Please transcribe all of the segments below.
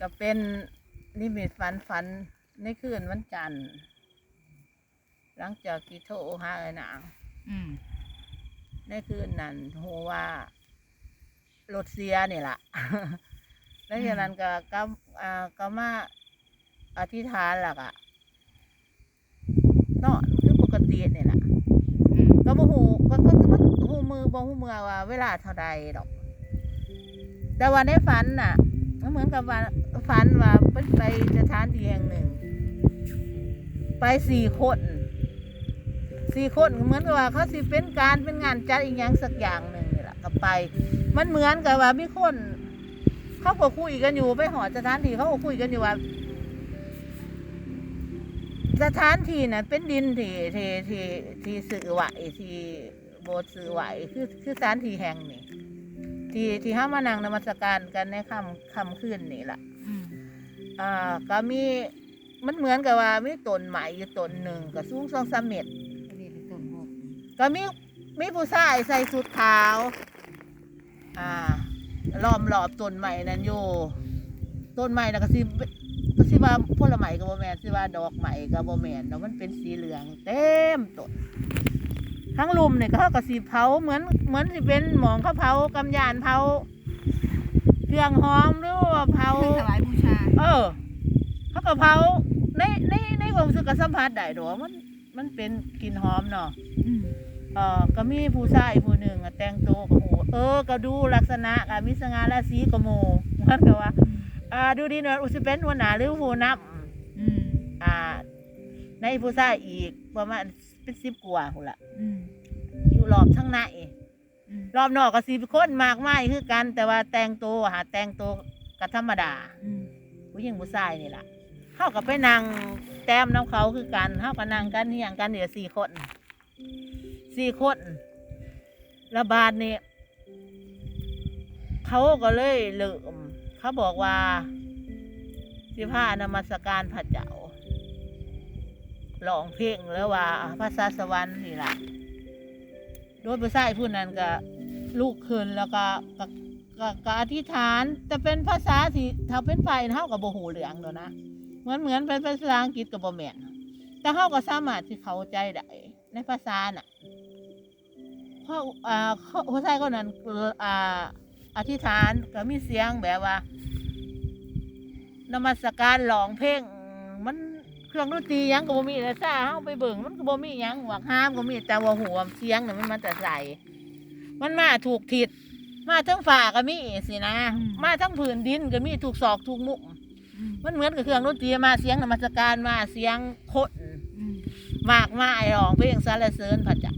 ก็เป็นนิมิตฝันฝันในคืนวันจันทร์หลังจากที่โทรหาไอ้นางอืมในคืนนั้นโหว่ารถเสียนี่ล่ะ แล้วจากนั้นก็ก็อ่าก็มาอธิษฐานล่ะก็นอนคือปกตินี่ล่ะอืมก็บ่ฮู้ก็ก็ก็ฮู้มือบ่ฮู้มือว่า เวลาเท่าใดดอก แต่ว่าในฝันน่ะ มันเหมือนกับว่าฝันว่าเป็นไปสถานที่แห่งหนึ่ง ไปสี่คนสี่คนเหมือนกับว่าเขาสิเป็นการเป็นงานจัดอีกอย่างสักอย่างหนึ่งนี่แหละก็ไป มันเหมือนกับว่ามีคน เขาก็คุยกันอยู่ไปหอสถานที่เขาก็คุยกันอยู่ว่าสถานที่น่ะเป็นดินที่ที่ที่ที่สื่อไหวที่โบสถ์สื่อไหวคือคือสถานที่แห่งนี้ ที่ที่ห้ามานั่งนมัสการกันในค่ำค่ำคืนนี่แหละอืมอ่าก็มีมันเหมือนกับว่ามีต้นไม้อยู่ต้นหนึ่งก็สูงสองสามเมตรก็เรียกเป็นต้นโมกก็มีมีผู้ชายใส่ชุดขาว อ่าล้อมรอบต้นไม้นั้นอยู่ต้นไม้น่ะก็สิก็สิว่าผลไม้ก็บ่แม่นสิว่าดอกไม้ก็บ่แม่นเนาะมันเป็นสีเหลืองเต็มต้น ทั้งลุมเนี่ยก็เขาก็สิเผาเหมือนเหมือนสิเป็นหมองเขาเผากำยานเผาเครื่องหอมหรือว่าเผาเครื่องถวายบูชา เออเขาก็เผาในในในความรู้สึกก็สัมผัสได้ดอกมันมันเป็นกลิ่นหอมเนาะอืมเออก็มีผู้ชายผู้หนึ่งอะแต่งตัวก็โหเออ ก็ดูลักษณะก็มีสง่าราศีก็โมเหมือนกับว่าอ่าดูดีเนอะอุสิเป็นหัวหน้าหรือผู้นอืมำอ่า ในผู้ชายอีกประมาณ เป็นสิบกว่าหุ่นละอืมอยู่รอบทั้งในอืมรอบนอกก็สีคนมากมายคือกัน แต่ว่าแต่งตัวหาแต่งตัวก็ธรรมดา อืมผู้หญิงผู้ชายนี่แหละเขาก็ไปนั่งแต้มน้ำเขาคือกันเขาก็นั่งกันเฮียงกันเดี๋ยวสี่คนสี่คนระบาดนี่เขาก็เลยเลิมเขาบอกว่า สิพานมัสการพระเจ้า ร้องเพลงแล้วว่าภาษาสวรรค์นี่แหละโดยผู้ชายผู้นั้นก็ลูกขึ้นแล้วก็ก็ก็ก็อธิษฐานแต่เป็นภาษาที่ถ้าเป็นไฟเฮากับโบหูเหลืองเด้อนะ เหมือนเหมือนเป็นภาษาอังกฤษกับโบแมนแต่เฮาก็สามารถที่เข้าใจได้ในภาษาน่ะเพราะอ่าเขาผู้ชายคนนั้นอ่าอธิษฐานก็มีเสียงแบบว่านมัสการร้องเพลงมัน เครื่องดนตรีหยังก็บ่มีแต่ซ่าเฮาไปเบิ่งมันก็บ่มีหยังหวักห้ามก็มีแต่ว่าหัวเสียงน่ะมันมาแต่ใส่มันมาถูกทิศมาทั้งฝ่าก็มีสินะ มาทั้งผืนดินก็มีถูกศอกถูกมุมอืมมันเหมือนกับเครื่องดนตรีมาเสียงนมัสการมาเสียงโคดอืมมากมายร้องเพลงสรรเสริญพระเจ้า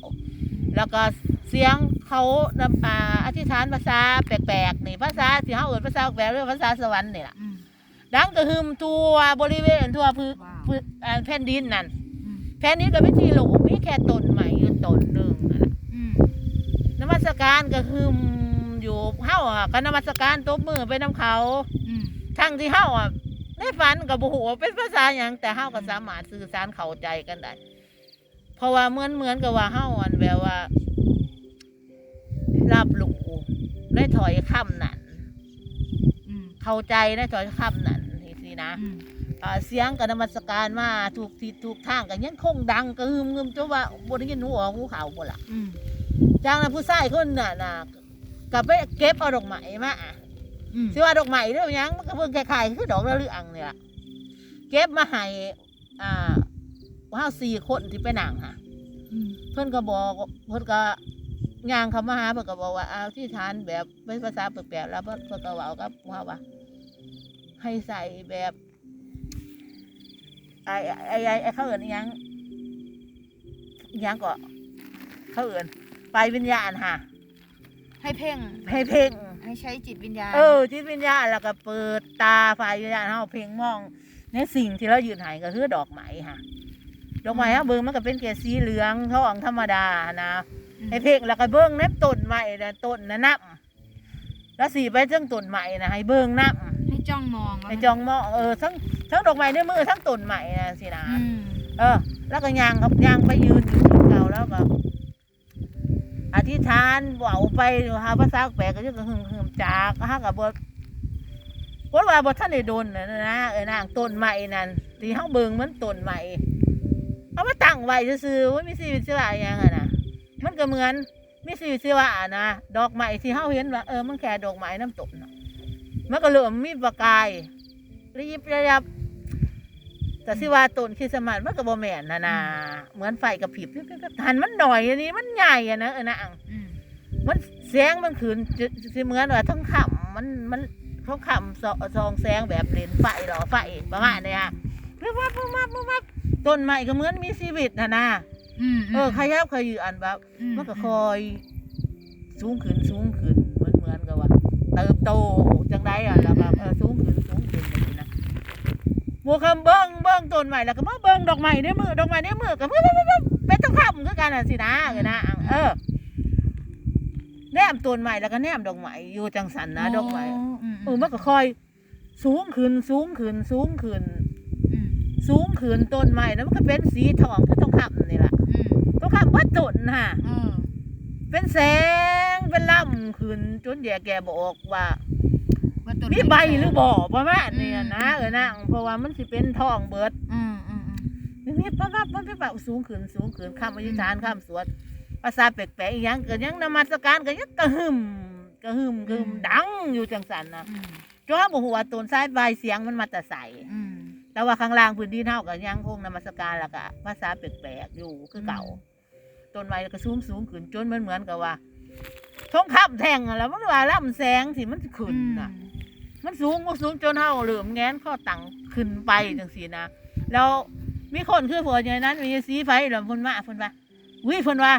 แล้วก็เสียงเขานำอ่าอธิษฐานภาษาแปลกๆนี่ภาษาที่เขาเอ่ยภาษาแปลกเรียกภาษาสวรรค์นี่แหละอืม ดังกระหึมทั่วบริเวณทั่วพื้นว้าวพื้นอ่าแผ่นดินนั่นอืมแผ่นดินก็เป็นที่โหลงมีแค่ต้นไม้อยู่ต้นหนึ่งนั่นแหละอืมนมัสการก็คืออยู่เฮาอะก็นมัสการตบมือไปน้ำเขาอืมทั้งที่เฮาอะในฝันกับบุหัวาเป็นภาษาอย่างแต่เฮาก็สามารถสื่อสารเข้าใจกันได้เพราะว่าเหมือนเหมือนกับว่าเฮาอันแบบว่ารับรู้ได้ถอยคำนั้นอืมเข้าใจได้ถอยคำนั้น นี่สินะอืมอ่าเสียงกับนมัสการมาถูกทิศถูกทางกันยังคงดังกระหึมเงิมจนว่าบนยินหัวหูเขาบ่ละอืมจากนั้นผู้ชายคนน่ะน่ะก็ไปเก็บเอาดอกไม้มาอืมสิว่าดอกไม้เรื่องยังมันก็เพิ่งคล้ายๆคือดอกระเรืองเนี่ยล่ะเก็บมาให้อ่าเฮาสี่คนที่ไปนั่งค่ะอืมเพิ่นก็บอกเพิ่นก็ย่างเขามาหาเพิ่นก็บอกว่าเอาที่ทานแบบเป็นภาษาแปลกๆแล้วเพิ่นก็เว้ากับว่าว่า ให้ใส่แบบไอ้ไอ้ไอ้ไอ้เขาเอิ้นอิหยังอิหยังก็เขาเอิ้นไปวิญญาณค่ะ ให้เพ่ง ให้เพ่ง ให้ใช้จิตวิญญาณ เออ จิตวิญญาณแล้วก็เปิดตาฝ่ายวิญญาณเฮาเพ่งมอง ในสิ่งที่เรายืนหายก็คือดอกไม้ค่ะ ดอกไม้ฮะเบิ่งมันก็เป็นแก่สีเหลืองทองธรรมดานะอืมให้เพ่งแล้วก็เบิ่งในต้นไม้นะต้นนะนับแล้วสีไปจังต้นไม้นะให้เบิ่งนับให้ จ้องมองให้จองมองเออทั้งทั้งดอกไม้ในมือทั้งต้นไม้นะสินะอืมเออ แล้วก็ยางครับยางไปยืนอยู่ที่เก่าแล้วก็อธิษฐานเว่าไปหาภาษาแปลกก็จะหึมหึมจากฮะกับบทว่าว่าบ่ทันได้โดนน่ะนะเออนางต้นใหม่นั่นที่เฮาเบิ่งมันต้นใหม่เอามาตั้งไว้ซื่อๆว่ามีชีวิตชีวาอหยังอะนะมันก็เหมือนมีชีวิตชีวาอะนะดอกไม้ที่เฮาเห็นว่าเออมันแค่ดอกไม้น้ำต้นน่ะ มันก็เริ่มมีประกายระยิบระยับแต่สิว่าต้นคริสต์มาสมันก็บ่แม่นนะนะเหมือนไฟกระพริบหันมันหน่อยอันนี้มันใหญ่อะนะเออนางอืมมันแสงมันขืนจะสิเหมือนว่าท้องคำมันมันท้องคำซอซองแสงแบบเลนไฟหรอไฟประมาณเนี้ยเพื่อว่าปุ๊บมาปุ๊บมาต้นไม้ก็เหมือนมีชีวิตนะนะอืมเออขยับขยืออันแบบมมันก็คอย สูงขึ้นสูงขึ้นเหมือนเหมือนกับว่า เติบโต จังไดอะแล้วก็เออสูงขึ้นสูงขึ้นอย่างนี้นะบัวคำเบิ้งเบิ้งต้นใหม่แล้วก็มาเบิ้งดอกไม้ในมือดอกไม้ในมือก็เบิ้งเบิ้งเบิ้งเบิ้งเป็นต้องคำคือกันอะสินะเออนะเออแนมต้นใหม่แล้วก็แนมดอกไม้อยู่จังสันนะดอกไม้มเออมันก็ค่อย สูงขึ้นสูงขึ้นสูงขึ้นอืมสูงขึ้นต้นไม้แล้วมันก็เป็นสีทองก็ต้องคำนี่แหละอืมต้องคำว่าต้นน่ะเออเป็นแสงเป็นล่ำขึ้นจนแย่แกบอกว่าว่า ต้นมีใบหรือบ่ประมาณนี้อืมนะเออนะเพราะว่ามันสิเป็นทองเบิดอืมอืมอืมนี่นี่ปั๊บปั๊บปั๊บปั๊บสูงขึ้นสูงขึ้นคำอธิษฐานคำสวดภาษาแปลกๆอีหยังก็ยังนมัสการก็ยังกระหึ่มกระหึ่มกระหึ่มดังอยู่จังสันนะอืมจ้าบอกว่าต้นสายใบายเสียงมันมาแต่ใสอืมแต่ว่าข้างล่างพื้นที่เท่ากับยังคงนมัสการแล้วก็ภาษาแปลกๆอยู่คือเก่าต้นไม้ก็สูงสูงขึ้นจนมันเหมือนกับว่าท้องคับแทงอะแล้วมันว่าล่ำแสงสิมันสิขึ้นน่ะ มันสูงมันสูงจนเท่าเหลือมแงนข้อตังขึ้นไปจังสีนะแล้วมีคนคือผัวอย่างนั้นมีสีไฟหลือมพนมาเพนว่าวิเพนว่า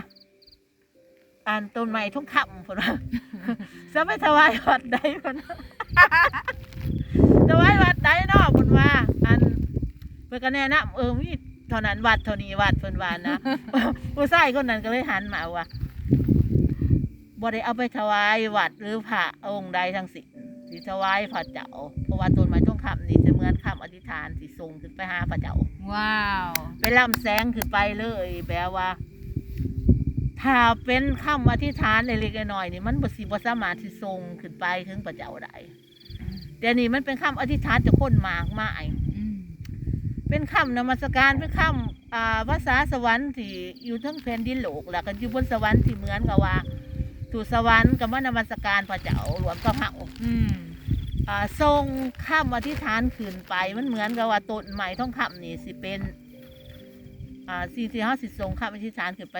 อ่านต้นไม้ท้องคับพนว่าจะไปถวายวัดใดเพนว่าถวายวัดใดเนาะเพนว่าอันเพื่นก็แนะนำเออมีเท่านั้นวัดเท่านี้วัดเพนว่านะผู้ชายคนนั้นก็เลยหันมาว่าบ่ได้เอาไปถวายวัดหรือพระองค์ใดทั้งสิ้น สิถวายพระเจ้า เพราะว่าต้นไม้ต้องคำนี่จะเหมือนคำอธิษฐานสิส่งขึ้นไปหาพระเจ้า ว้าว ไปล่ำแสงขึ้นไปเลยแปลว่า ถ้าเป็นคำอธิษฐานเล็กๆน้อยๆนี่มันบ่สิบ่สามารถสิส่งขึ้นไปถึงพระเจ้าได้แต่นี่มันเป็นคำอธิษฐานจากคนมากมายอืมเป็นคำนมัสการเป็นคำอ่าภาษาสวรรค์ที่อยู่ทั้งแผ่นดินโลกแล้วก็อยู่บนสวรรค์ที่เหมือนกับว่า ถูสวรรค์กับมานมัสการพระเจ้ารวมกับเฮาอืมอ่าทรงข้ามอธิษฐานขึ้นไปมันเหมือนกับว่าต้นไม้ท้องคำนี่สิเป็นอ่าสิ่งที่เฮาสิทรงข้ามอธิษฐานขึ้นไป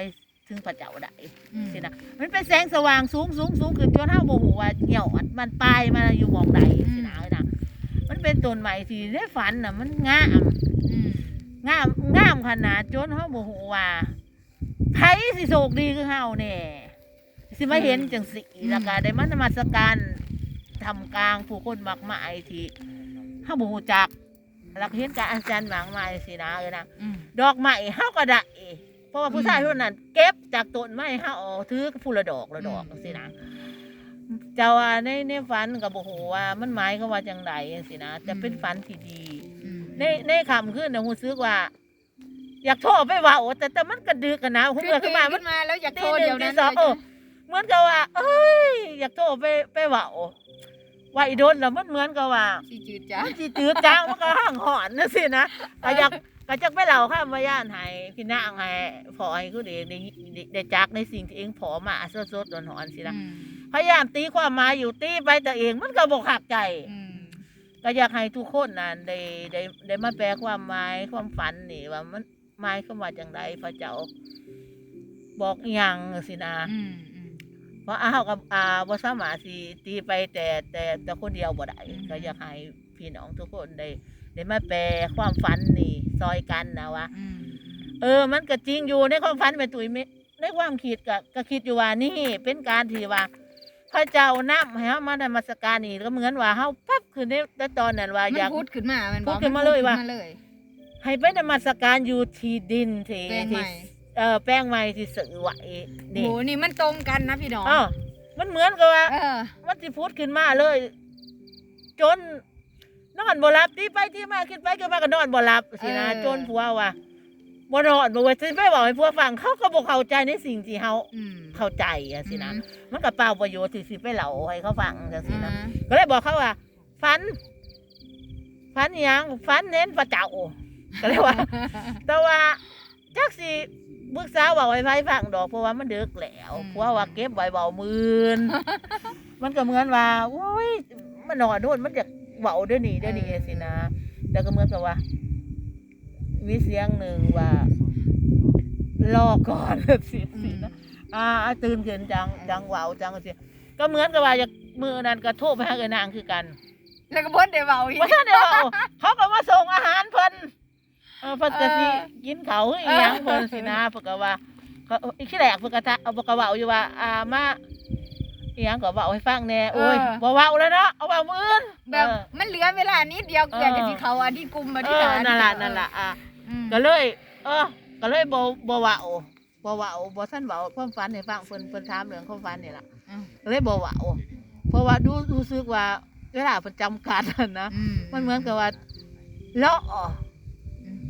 ถึงพระเจ้าได้อืมสินะมันเป็นแสงสว่างสูงสูงสูงขึ้นจนเฮาบ่ฮู้ว่าเหี่ยวอัดมันปลายมาอยู่หมองใดสินะเอ้ยนะมันเป็นต้นไม้ที่ได้ฝันน่ะมันงาม อืมงามงามขนาดจนเฮาบ่ฮู้ว่าไผสิโชคดีคือเฮาแน่ สิมาเห็นจังสิแล้วก็ได้มานมัสการทำกลางผู้คนมากมายที่เฮาบ่ฮู้จักแล้วก็เห็นการอาจารย์มากมายสินะเอ้ยนะอืมดอกไม้เฮาก็ได้เพราะว่าผู้ชายคนนั้น เก็บจากต้นไม้เฮาเอาถือผู้ละดอกละดอกจังซี่นะเจ้าว่าในในฝันก็บ่ฮู้ว่ามันหมายความว่าจังไดจังซี่นะแต่เป็นฝันที่ดีอืมในในคำขึ้นนะฮู้ซึกว่า อยากโทรไปเว่าแต่แต่มันกระดึกกันนะผมเมื่อขึ้นมามันขึ้นมาแล้วอยากตีโทรหนึ่เดี๋ยวงตีนั้นสองเลย เออเหมือนกับว่า เอ้ย อยากโทรไปไปเว่าว่าอีโดนแล้วมันเหมือนกับว่าสิจืดจ้ามันจีจืดจางมันก็ห่างหอนนะสินะก็อยากก็จะไปเล่าข้ามมาย่านให้พี่นางให้พอให้กูเดได้ได้ได้จักในสิ่งที่เองพอมาสดๆหอนๆสินะอืมพยายามตีความหมายอยู่ตีไปแต่เองมันก็บอกหักใจอืมก็อยากให้ทุกคนน่ะได้ได้ได้มาแปลความหมายความฝันนี่ว่ามันหมายความว่าจังไดพระเจ้า บอกอหยังสินะอืมอืม เพราะอ้าวกับอาบ่สามารถสิตีไปแต่แต่แต่คนเดียวบ่ได้อืมก็อยากให้พี่น้องทุกคนได้ได้มาแปลความฝันนี่ซอยกันนะว่าอืมเออ มันก็จริงอยู่ในความฝันแม่ตุ้ยไม่ในความคิดก็ก็คิดอยู่ว่านี่เป็นการที่ว่าพระเจ้านำให้เฮามานมัสการนี่ก็เหมือนว่าเฮาปั๊บคือในในตอนนั้นว่ามันอยากพูดขึ้นมามันพูบอกดขึ้นมาเลยว่าพูดขึ้นเลยให้ไปนมัสการอยู่ที่ดินที่แปลงใหม่ที่ เอ่อแป้งใหม่ที่สื่อไว้โหนี่นี่มันตรงกันนะพี่น้องอ้าวมันเหมือนกับว่า เออ มันสิพูดขึ้นมาเลย จนนอนบ่หลับที่ไปที่มาคิดไปคิดมาก็นอนบ่หลับสินะเออ จนผัวว่าบ่นอนบ่ว่าสิไปบอกให้ผัวฟังเขาก็บ่เข้าใจในสิ่งที่เฮาอืมเข้าใจอะสินะมันก็เปล่าประโยชน์ที่สิไปเล่าให้เขาฟังจังอืซี่มนะก็เลยบอกเขาว่าฝันฝันอิหยังฝันเน้นพระเจ้าก็เลยว่า แต่ว่าจักสิ ปรึกษาเว้าให้ไผฟังดอกเพราะว่ามันดึกแล้วอืม เพราะว่าเก็บไว้เว้ามื่นมันก็เหมือนว่าโอ้ยมันนอนโดนมันอยากเว้าเดี๋ยวนี้เดี๋ยวนี้สินะแล้วก็เหมือนกับว่า มีเสียงหนึ่งว่า รอก่อน สิอืสิมนะอ่าตื่นขึ้นจังจังเว้าจังสิก็เหมือนกับว่าอยากมือนั้นก็โทรไปหาเอ้นนางคือกัน แล้วก็พ่นได้เบาอีกว่าท่านเดียวาเขาก็มาส่งอาหารเพิ่น เออเพิ่นก็สิเออกินเขาวอีหยังเพิ่นสินะเพิ่นก็ว่าเขาอีกที่แรกเพิ่นก็ทะเอาเพิ่นก็เว้าอยู่ว่าอ่ามาอีหยังก็เว้าให้ฟังแหน่โอ้ยบ่เว้าแล้วเนาะเอาเว้ามื้ออื่นแบบเออ มันเหลือเวลานิดเดียวเกือบจะที่เขาอันที่กลุ่มมาเอที่อฐานนั่นล่ะนั่นล่ะอะอืมก็เลย เออ ก็เลยบ่บ่เว้าบ่เว้าบ่ทันเว้าความฝันให้ฟังเพิ่นเพิ่นถามเรื่องความฝันนี่ล่ะ อืมก็เลยบ่เว้าเพราะว่าดูรู้สึกว่าเวลาเพิ่นจำกัดอะนะ อืมันเหมือนกับว่าเลาะอื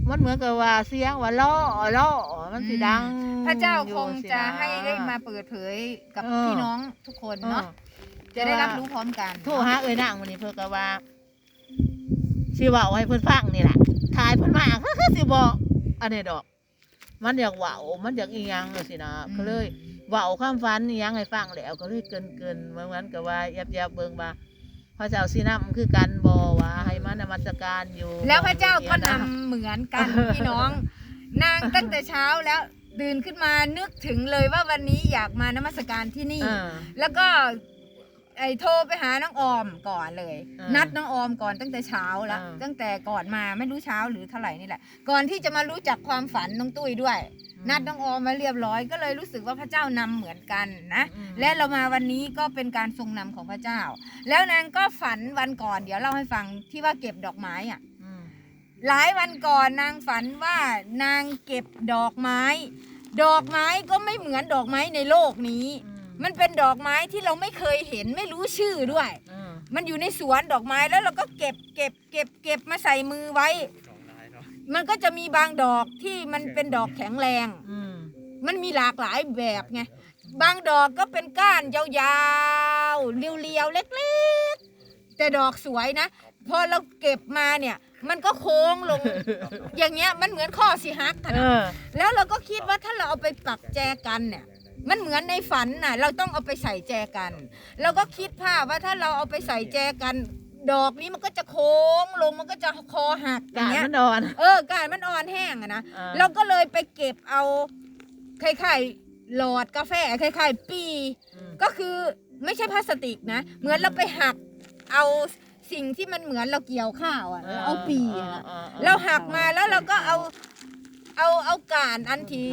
มมันเหมือนกับว่าเสียงว่าล่อล่อมันสิดังพระเจ้าคงอยู่สิจะนให้ได้มาเปิดเผยกับเออพี่น้องทุกคนเออเนาะจะได้รับรู้พร้อมกันโทรหาเอ้ยนางวันนี้เพิ่นก็ว่าสิเว้าให้เพิ่นฟังนี่แหละทายเพิ่นมาคือสิบ่อันนี้ดอก มันอยากเว้ามันอยากอีหยังจังซี่นะก็เลยเว้าความฝันอีหยังให้ฟังแล้วก็เลยเกินๆเหมือนกับว่ายับๆเบิ่งว่า พระเจ้าสินำคือกันบ่ว่าให้มานมัสการอยู่แล้วพระเจ้าก็นำนะเหมือนกันพี่น้อง นางตั้งแต่เช้าแล้วตื่นขึ้นมานึกถึงเลยว่าวันนี้อยากมานมัสการที่นี่ อ่า แล้วก็ ไอ้โทรไปหาน้องออมก่อนเลย อ่านันัดน้องออมก่อนตั้งแต่เช้าแล้วอ่า ตั้งแต่ก่อนมาไม่รู้เช้าหรือเท่าไหร่นี่แหละ ก่อนที่จะมารู้จักความฝันน้องตุ้ยด้วย นัดน้องออมมาเรียบร้อยก็เลยรู้สึกว่าพระเจ้านำเหมือนกันนะ อืม และเรามาวันนี้ก็เป็นการทรงนำของพระเจ้า แล้วนางก็ฝันวันก่อนเดี๋ยวเล่าให้ฟังที่ว่าเก็บดอกไม้อะ อืมหลายวันก่อนนางฝันว่านางเก็บดอกไม้ ดอกไม้ก็ไม่เหมือนดอกไม้ในโลกนี้ อื มมันเป็นดอกไม้ที่เราไม่เคยเห็นไม่รู้ชื่อด้วยอืมมันอยู่ในสวนดอกไม้แล้วเราก็เก็บเก็บเก็บเก็บมาใส่มือไว้มันก็จะมีบางดอกที่มันเป็นดอกแข็งแรง อืมมันมีหลากหลายแบบไง บางดอกก็เป็นก้านยาวๆ เรียวๆ เล็กๆ แต่ดอกสวยนะ พอเราเก็บมาเนี่ย มันก็โค้งลง อย่างเงี้ย มันเหมือนข้อสิฮักอะเอนะอ แล้วเราก็คิดว่าถ้าเราเอาไปปักแจกันเนี่ย มันเหมือนในฝันน่ะ เราต้องเอาไปใส่แจกัน เราก็คิดภาพว่าถ้าเราเอาไปใส่แจกัน ดอกนี้มันก็จะโค้งลงมันก็จะคอหักอกาย่างรเงี้ยมันนอนเออการมันอ่อนแห้งอะนะอ่าเราก็เลยไปเก็บเอาคล้ายๆหลอดกาแฟคล้ายๆปีอืมก็คือไม่ใช่พลาสติกนะ เหมือนเราไปหักเอาสิ่งที่มันเหมือนเราเกี่ยวข้าวอะเราเอาปีอะนะอ่าเราหักมาแล้วเราก็เอาเอาเอาการอันที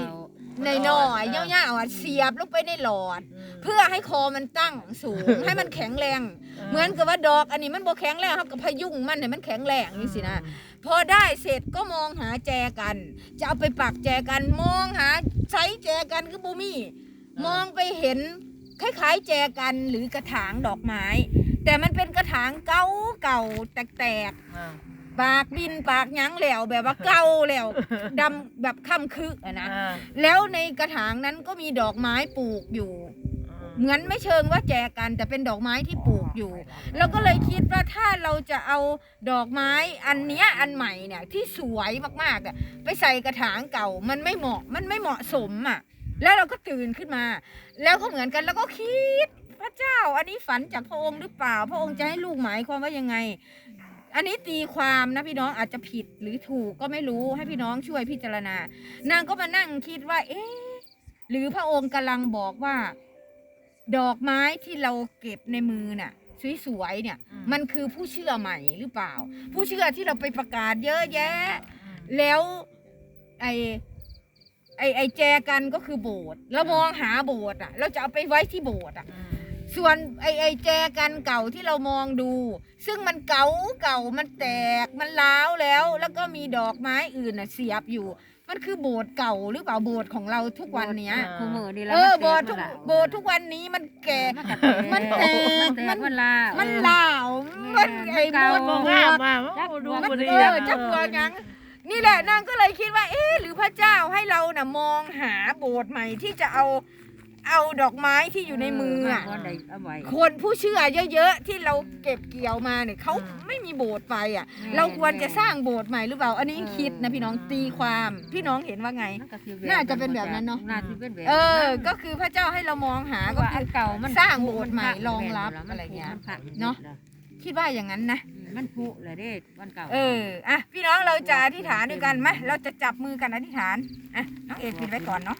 ในหน่อยๆเงี้ยวๆอะเสียบลงไปในหลอดมเพื่อให้คอมันตั้งสูง ให้มันแข็งแรง เหมือนกับว่าดอกอันนี้มันโบแข็งแรงเขากับพยุงมันให้มันแข็งแรงนี่สินะพอได้เสร็จก็มองหาแจกัน จะเอาไปปักแจกันมองหาใช้แจกันคือบูมี่มองไปเห็นคล้ายๆ แจกันหรือกระถางดอกไม้ แต่มันเป็นกระถางเก่าเก่าๆแตกอ่าๆ ปากดินปากหยั้งแล้วแบบว่าเก่าแล้วดำแบบค่ำคึกอะนะอ่าแล้วในกระถางนั้นก็มีดอกไม้ปลูกอยู่ เหมือนไม่เชิงว่าแจกัน แต่เป็นดอกไม้ที่ปลูกอยู่เราก็เลยคิดว่าถ้าเราจะเอาดอกไม้อันเนี้ยอันใหม่เนี่ยที่สวยมากๆอะไปใส่กระถางเก่ามันไม่เหมาะมันไม่เหมาะสมอะ แล้วเราก็ตื่นขึ้นมา แล้วก็เหมือนกันแล้วก็คิด พระเจ้าอันนี้ฝันจากพระองค์หรือเปล่า พระองค์จะให้ลูกหมายความว่ายังไง อันนี้ตีความนะพี่น้องอาจจะผิดหรือถูกก็ไม่รู้ให้พี่น้องช่วยพิจารณา นางก็มานั่งคิดว่า เอ๊ะหรือพระองค์กำลังบอกว่า ดอกไม้ที่เราเก็บในมือน่ะสวยๆเนี่ย มันคือผู้เชื่อใหม่หรือเปล่า ผู้เชื่อที่เราไปประกาศเยอะแยะ แล้วไอไอไอแจกันก็คือโบสถ์เรามองหาโบสถ์อะ เราจะเอาไปไว้ที่โบสถ์อะ ส่วนไอไอแจกันเก่าที่เรามองดู ซึ่งมันเก่าเก่ามันแตกมันล้าวแล้ว แล้วก็มีดอกไม้อื่นน่ะเสียบอยู่ มันคือโบสถ์เก่าหรือเปล่าโบสถ์ของเราทุกวันเนี้ยอ่าคู่มือนี่เออโบสถ์ทุกโบสถ์ทุกวันนี้มันแก่มันมันแตกมันมันลามั มันลาวมันไอ้โบสถ์ มองงามมาดูมันบ่ดีเออจักหัวหยังนี่แหละนางก็เลยคิดว่า เอ๊ะหรือพระเจ้าให้เราน่ะมองหาโบสถ์ใหม่ที่จะเอา เอาดอกไม้ที่อยู่ในมืออะเวันใดเอาไว้ คนผู้เชื่อเยอะๆที่เราเก็บเกี่ยวมาเนี่ยเขาอืมไม่มีโบสถ์ไปอะเราควรจะสร้างโบสถ์ใหม่หรือเปล่า อันนี้คิดนะพี่น้องตีความพี่น้องเห็นว่าไง มัก็คือน่าจะเป็นแบบนั้นเนอะ น่าจะเป็นแบบเออนั้นก็คือพระเจ้าให้เรามองหาเพก็ราะว่าคือัอนเก่ามันสร้างโบสถ์ใหม่นรองรับมันอะไรเงี้ยมันพังเนอะ คิดว่าอย่างนั้นนะ มันผุเลยเด้วันเก่าเออ อะ พี่น้องเราจะอธิษฐานด้วยกันไหมเราจะจับมือกันอธิษฐาน อะ น้องเอกปิดไว้ก่อนเนาะ